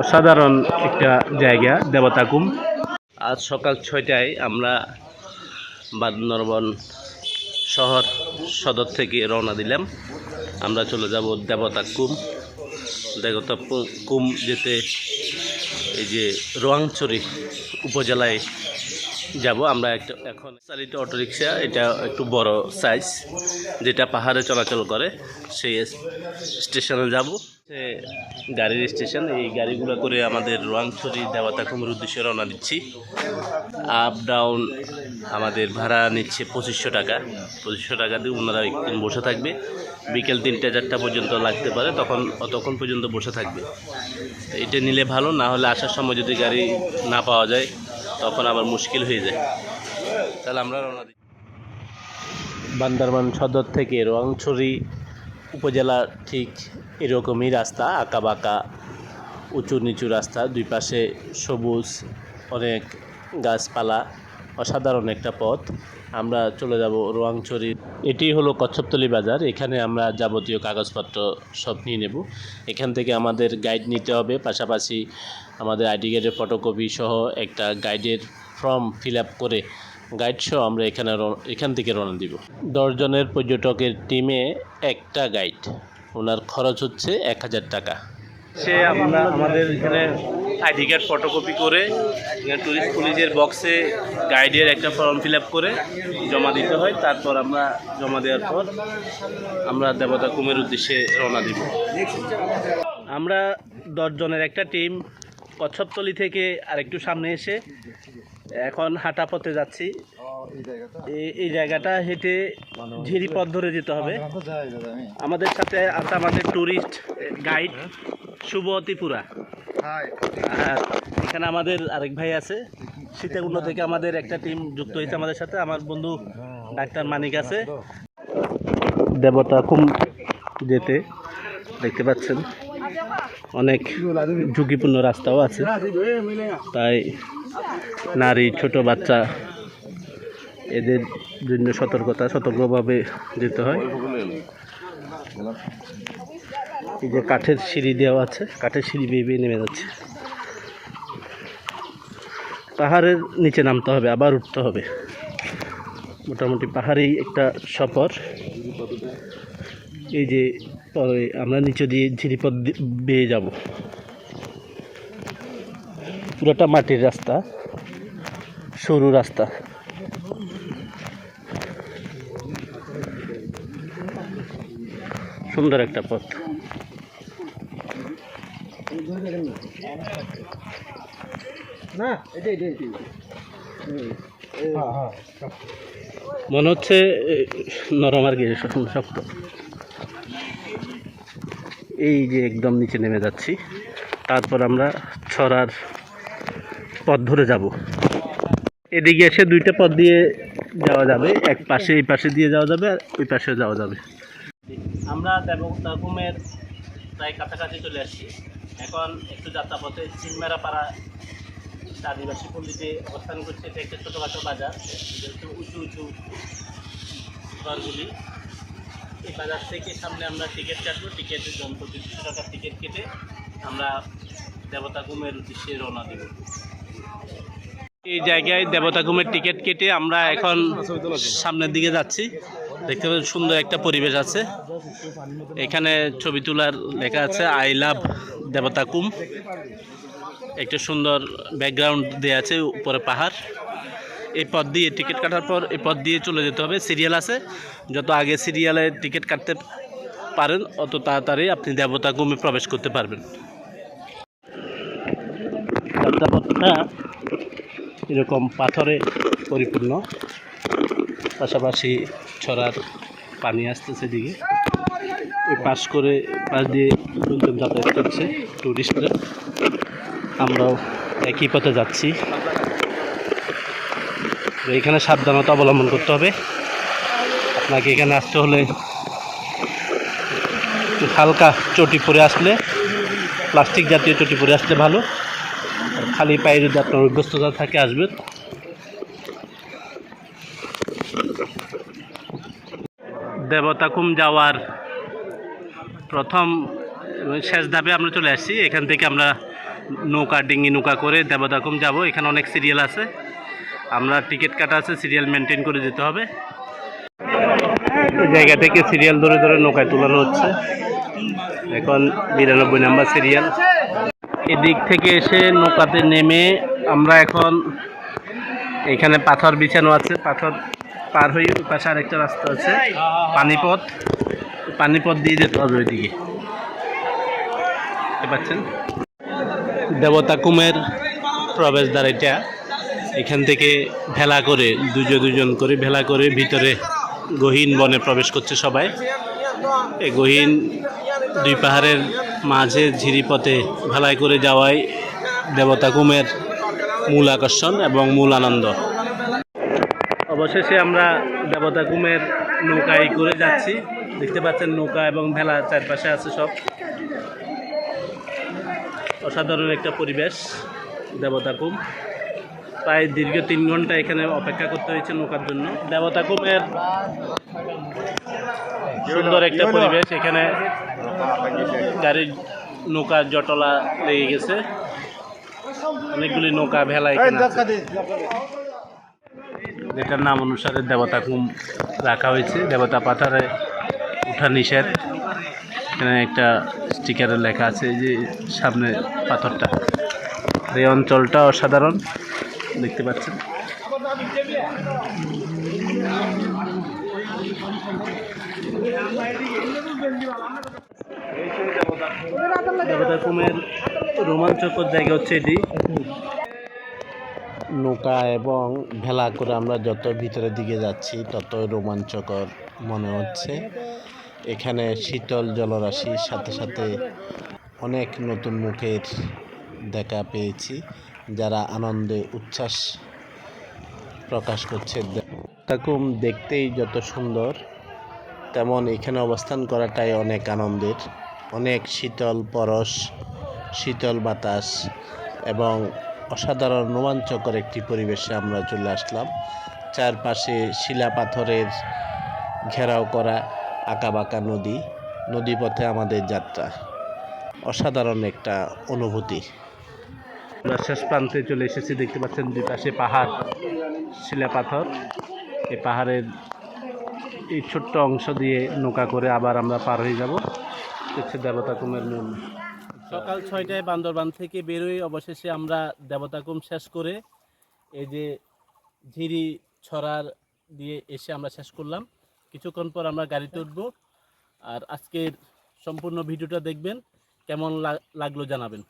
অসাধারণ একটা জায়গা, দেবতাকুম। আজ সকাল ছয়টায় আমরা বান্দরবন শহর সদর থেকে রওনা দিলাম। আমরা চলে যাব দেবতা কুম দেবতা কুম যেতে এই যে রোয়াংচরি উপজেলায় যাব। আমরা একটা এখন চালিত অটোরিকশা, এটা একটু বড় সাইজ যেটা পাহাড়ে চলাচল করে, সেই স্টেশনে যাব। সে গাড়ির স্টেশন, এই গাড়িগুলো করে আমাদের রোয়াংছড়ি দেবতা কুমের উদ্দেশ্যে রওনা দিচ্ছি। আপ ডাউন আমাদের ভাড়া নিচ্ছে পঁচিশশো টাকা। পঁচিশশো টাকা দিয়ে ওনারা একদিন বসে থাকবে। বিকেল তিনটে, চারটা পর্যন্ত লাগতে পারে, তখন অতক্ষণ পর্যন্ত বসে থাকবে। এটা নিলে ভালো, না হলে আসার সময় যদি গাড়ি না পাওয়া যায়, তখন আবার মুশকিল হয়ে যায়। তাহলে আমরা রওনা দিই। বান্দরবান সদর থেকে রোয়াংছড়ি উপজেলা ঠিক এরকমই রাস্তা আঁকা বাঁকা উঁচু নিচু রাস্তা, দুই পাশে সবুজ, অনেক গাছপালা, অসাধারণ একটা পথ। আমরা চলে যাব রোয়াংছড়ি। এটি হলো কচ্ছপতলি বাজার। এখানে আমরা যাবতীয় কাগজপত্র সব নিয়ে নেব। এখান থেকে আমাদের গাইড নিতে হবে। পাশাপাশি আমাদের আইডি কার্ডের ফটোকপি সহ একটা গাইডের ফর্ম ফিল আপ করে গাইড সহ আমরা এখানে এখান থেকে রওনা দিব। দশজনের পর্যটকের টিমে একটা গাইড ওনার খরচ হচ্ছে এক হাজার টাকা। সে আমরা আমাদের এখানে আইডি কার্ড ফটোকপি করে টুরিস্ট পুলিশের বক্সে গাইডের একটা ফর্ম ফিল করে জমা দিতে হয়। তারপর আমরা জমা দেওয়ার পর আমরা দেবতা কুমের উদ্দেশ্যে রওনা দিব। আমরা দশজনের একটা টিম কচ্ছপতলি থেকে আরেকটু সামনে এসে এখন হাঁটা পথে যাচ্ছি। এই- এই জায়গাটা হেঁটে ঝিরি পথ ধরে যেতে হবে। আমাদের সাথে আছে আমাদের ট্যুরিস্ট গাইড শুভ ত্রিপুরা। আর এখানে আমাদের আরেক ভাই আছে। সীতাকুণ্ড থেকে আমাদের একটা টিম যুক্ত হয়েছে আমাদের সাথে। আমার বন্ধু ডাক্তার মানিক আছে। দেবতা কুম যেতে দেখতে পাচ্ছেন। অনেক ঝুঁকিপূর্ণ রাস্তাও আছে। তাই নারী ছোট বাচ্চা এদের জন্য সতর্কতা, সতর্কভাবে যেতে হয়। এই যে কাঠের সিঁড়ি দেওয়া আছে, কাঠের সিঁড়ি বেয়ে বেয়ে নেমে যাচ্ছে। পাহাড়ের নিচে নামতে হবে, আবার উঠতে হবে। মোটামুটি পাহাড়েই একটা সফর। এই যে, পরে আমরা নিচে দিয়ে ঝিরিপথ বেয়ে যাব। পুরোটা মাটির রাস্তা, সরু রাস্তা। সুন্দর একটা পথ। হ্যাঁ হ্যাঁ মনে হচ্ছে নরম আর কি শক্ত শক্ত। এই যে একদম নিচে নেমে যাচ্ছি তারপর আমরা ছড়ার পথ ধরে যাব। এদিকে এসে দুইটা পথ দিয়ে যাওয়া যাবে এক পাশে এই পাশে দিয়ে যাওয়া যাবে আর ওই পাশেও যাওয়া যাবে। আমরা দেবতাকুমের প্রায় কাছাকাছি চলে আসছি। এখন একটু যাত্রাপথে চিনমেরা পাড়া আদিবাসী পল্লীতে অবস্থান করছে এটা একটা ছোটোখাটো বাজার। যেহেতু উঁচু উঁচু ঘরগুলি। এই বাজার থেকে সামনে আমরা টিকিট কাটবো। টিকিটের জন্য দুশো টাকার টিকিট কেটে আমরা দেবতা ঘুমের উদ্দেশ্যে রওনা দেব। এই জায়গায় দেবতা ঘুমের টিকিট কেটে আমরা এখন সামনের দিকে যাচ্ছি। দেখতে পাচ্ছি সুন্দর একটা পরিবেশ আছে। এখানে ছবি তোলার লেখা আছে আই লাভ দেবতা কুম। একটা সুন্দর ব্যাকগ্রাউন্ড দেওয়া আছে উপরে পাহাড়। এই পথ দিয়ে টিকিট কাটার পর এই পথ দিয়ে চলে যেতে হবে। সিরিয়াল আছে, যত আগে সিরিয়ালে টিকিট কাটতে পারেন, অত তাড়াতাড়ি আপনি দেবতা গুমে প্রবেশ করতে পারবেন। এরকম পাথরে পরিপূর্ণ। পাশাপাশি ছড়ার পানি আসতেছে দিকে পাশ করে, পাশ দিয়ে লোকজন যাতায়াত করছে টুরিস্টরা আমরাও একই পথে যাচ্ছি। এখানে সাবধানতা অবলম্বন করতে হবে। আপনাকে এখানে আসতে হলে হালকা চটি পরে আসলে, প্লাস্টিক জাতীয় চটি পরে আসলে ভালো। খালি পায়ে যদি আপনার অভ্যস্ততা থাকে, আসবেন। দেবতাকুম যাওয়ার প্রথম শেষ ধাপে আমরা চলে আসছি। এখান থেকে আমরা নৌকা ডিঙ্গি নৌকা করে দেবতাকুম যাব। এখানে অনেক সিরিয়াল আছে। আমরা টিকিট কাটা আছে, সিরিয়াল মেনটেন করে যেতে হবে। জায়গা থেকে সিরিয়াল ধরে ধরে নৌকায় তুলানো হচ্ছে। এখন বিরানব্বই নাম্বার সিরিয়াল। এদিক থেকে এসে নৌকাতে নেমে আমরা এখন এখানে পাথর বিছানো আছে। পাথর পার হয়ে ওই পাশে আরেকটা রাস্তা আছে, পানিপথ। পানিপথ দিয়ে যেতে হবে ওইদিকে। পাচ্ছেন? দেবতা কুমের প্রবেশদ্বার এটা। এখান থেকে ভেলা করে, দুজন দুজন করে ভেলা করে ভিতরে গহীন বনে প্রবেশ করছে সবাই। এই গহীন দুই পাহাড়ের মাঝে ঝিরিপথে ভেলায় করে যাওয়াই দেবতা কুমের মূল আকর্ষণ এবং মূল আনন্দ। অবশেষে আমরা দেবতা কুমের নৌকায় করে যাচ্ছি। দেখতে পাচ্ছেন নৌকা এবং ভেলা চারপাশে আছে সব। অসাধারণ একটা পরিবেশ দেবতা কুম প্রায় দীর্ঘ তিন ঘণ্টা এখানে অপেক্ষা করতে হয়েছে নৌকার জন্য। দেবতা কুমের সুন্দর একটা পরিবেশ, এখানে গাড়ির নৌকা জটলা লেগে গেছে। অনেকগুলি নৌকা, ভেলা এখানে। যেটার নাম অনুসারে দেবতা কুম রাখা হয়েছে। দেবতা পাথারে উঠা নিষেধ। এখানে একটা স্টিকারে লেখা আছে যে সামনে পাথরটা। এই অঞ্চলটা অসাধারণ। দেখতে পাচ্ছেন? দেবতা কুমের রোমাঞ্চকর জায়গা হচ্ছে এটি। নৌকা এবং ভেলা করে আমরা যত ভিতরের দিকে যাচ্ছি তত রোমাঞ্চকর মনে হচ্ছে। এখানে শীতল জলরাশির সাথে সাথে অনেক নতুন মুখের দেখা পেয়েছি, যারা আনন্দে উচ্ছ্বাস প্রকাশ করছে। তাকুম দেখতেই যত সুন্দর, তেমন এখানে অবস্থান করাটাই অনেক আনন্দের। অনেক শীতল পরশ, শীতল বাতাস এবং অসাধারণ রোমাঞ্চকর একটি পরিবেশে আমরা চলে আসলাম। চারপাশে শিলা পাথরের ঘেরাও করা আঁকাবাঁকা নদী, নদীপথে আমাদের যাত্রা। অসাধারণ একটা অনুভূতি। আমরা শেষ প্রান্তে চলে এসেছি, দেখতে পাচ্ছেন দুই পাশে পাহাড় শিলা পাথর এই পাহাড়ের এই ছোট্ট অংশ দিয়ে নৌকা করে আবার আমরা পার হয়ে যাব। হচ্ছে দেবতাকুমের মূল। সকাল ছয়টায় বান্দরবান থেকে বেরোই। অবশেষে আমরা দেবতাকুম শেষ করে এই যে ঝিরি ছড়ার দিয়ে এসে আমরা শেষ করলাম। কিছুক্ষণ পর আমরা গাড়িতে উঠব আর আজকের সম্পূর্ণ ভিডিওটা দেখবেন। কেমন লাগল জানাবেন।